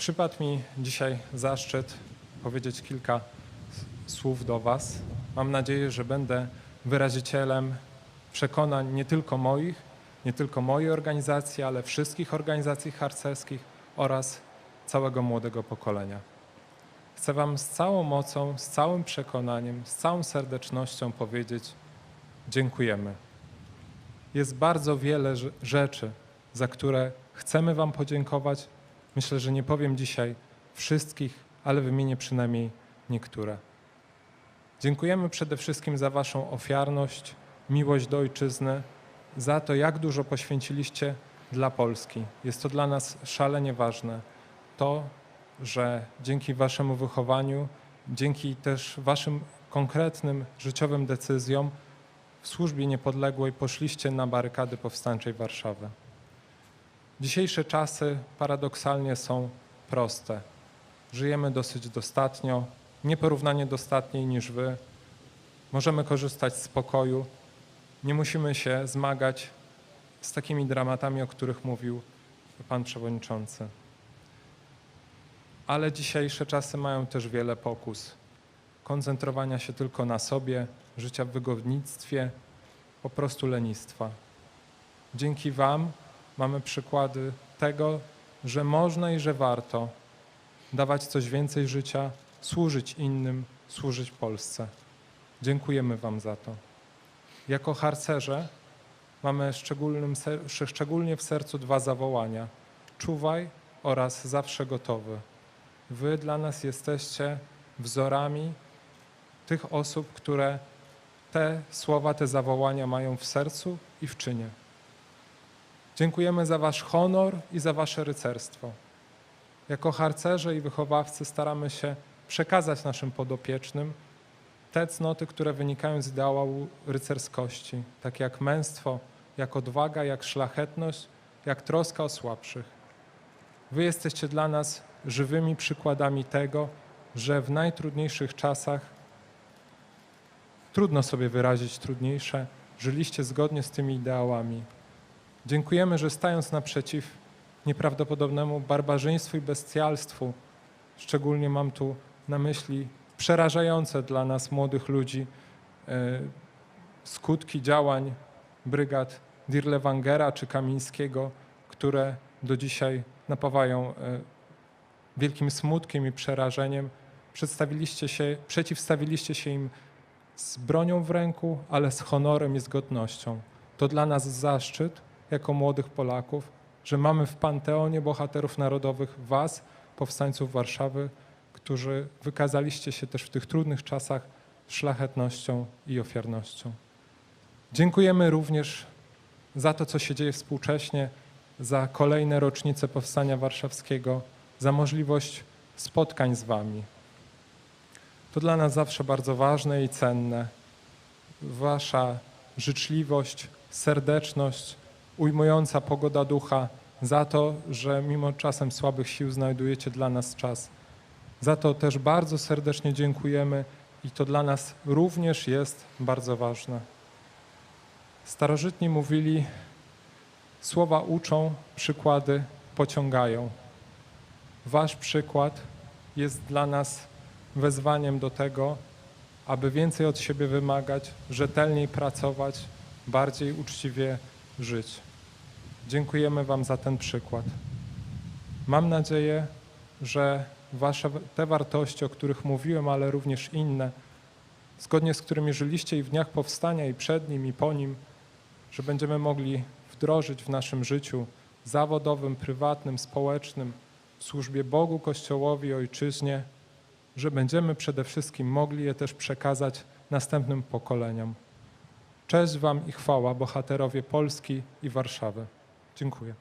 Przypadł mi dzisiaj zaszczyt powiedzieć kilka słów do Was. Mam nadzieję, że będę wyrazicielem przekonań nie tylko moich, nie tylko mojej organizacji, ale wszystkich organizacji harcerskich oraz całego młodego pokolenia. Chcę Wam z całą mocą, z całym przekonaniem, z całą serdecznością powiedzieć: dziękujemy. Jest bardzo wiele rze- rzeczy, za które chcemy Wam podziękować. Myślę, że nie powiem dzisiaj wszystkich, ale wymienię przynajmniej niektóre. Dziękujemy przede wszystkim za Waszą ofiarność, miłość do ojczyzny, za to, jak dużo poświęciliście dla Polski. Jest to dla nas szalenie ważne. To, że dzięki Waszemu wychowaniu, dzięki też Waszym konkretnym życiowym decyzjom w służbie niepodległej poszliście na barykady powstańczej Warszawy. Dzisiejsze czasy paradoksalnie są proste. Żyjemy dosyć dostatnio, nieporównanie dostatniej niż Wy. Możemy korzystać z spokoju, nie musimy się zmagać z takimi dramatami, o których mówił Pan Przewodniczący. Ale dzisiejsze czasy mają też wiele pokus. Koncentrowania się tylko na sobie, życia w wygodnictwie, po prostu lenistwa. Dzięki Wam mamy przykłady tego, że można i że warto dawać coś więcej życia, służyć innym, służyć Polsce. Dziękujemy Wam za to. Jako harcerze mamy szczególnie w sercu dwa zawołania: czuwaj oraz zawsze gotowy. Wy dla nas jesteście wzorami tych osób, które te słowa, te zawołania mają w sercu i w czynie. Dziękujemy za Wasz honor i za Wasze rycerstwo. Jako harcerze i wychowawcy staramy się przekazać naszym podopiecznym te cnoty, które wynikają z ideału rycerskości, takie jak męstwo, jak odwaga, jak szlachetność, jak troska o słabszych. Wy jesteście dla nas żywymi przykładami tego, że w najtrudniejszych czasach trudno sobie wyrazić trudniejsze, żyliście zgodnie z tymi ideałami. Dziękujemy, że stając naprzeciw nieprawdopodobnemu barbarzyństwu i bestialstwu, szczególnie mam tu na myśli przerażające dla nas młodych ludzi e, skutki działań brygad Dirlewangera czy Kamińskiego, które do dzisiaj napawają e, wielkim smutkiem i przerażeniem. Przedstawiliście się, przeciwstawiliście się im z bronią w ręku, ale z honorem i z godnością. To dla nas zaszczyt, jako młodych Polaków, że mamy w Panteonie Bohaterów Narodowych Was, powstańców Warszawy, którzy wykazaliście się też w tych trudnych czasach szlachetnością i ofiarnością. Dziękujemy również za to, co się dzieje współcześnie, za kolejne rocznice Powstania Warszawskiego, za możliwość spotkań z Wami. To dla nas zawsze bardzo ważne i cenne. Wasza życzliwość, serdeczność, ujmująca pogoda ducha, za to, że mimo czasem słabych sił znajdujecie dla nas czas. Za to też bardzo serdecznie dziękujemy i to dla nas również jest bardzo ważne. Starożytni mówili: Słowa uczą, przykłady pociągają. Wasz przykład jest dla nas wezwaniem do tego, aby więcej od siebie wymagać, rzetelniej pracować, bardziej uczciwie żyć. Dziękujemy Wam za ten przykład. Mam nadzieję, że Wasze te wartości, o których mówiłem, ale również inne, zgodnie z którymi żyliście i w dniach powstania, i przed nim, i po nim, że będziemy mogli wdrożyć w naszym życiu zawodowym, prywatnym, społecznym, w służbie Bogu, Kościołowi, Ojczyźnie, że będziemy przede wszystkim mogli je też przekazać następnym pokoleniom. Cześć Wam i chwała, bohaterowie Polski i Warszawy. Dziękuję.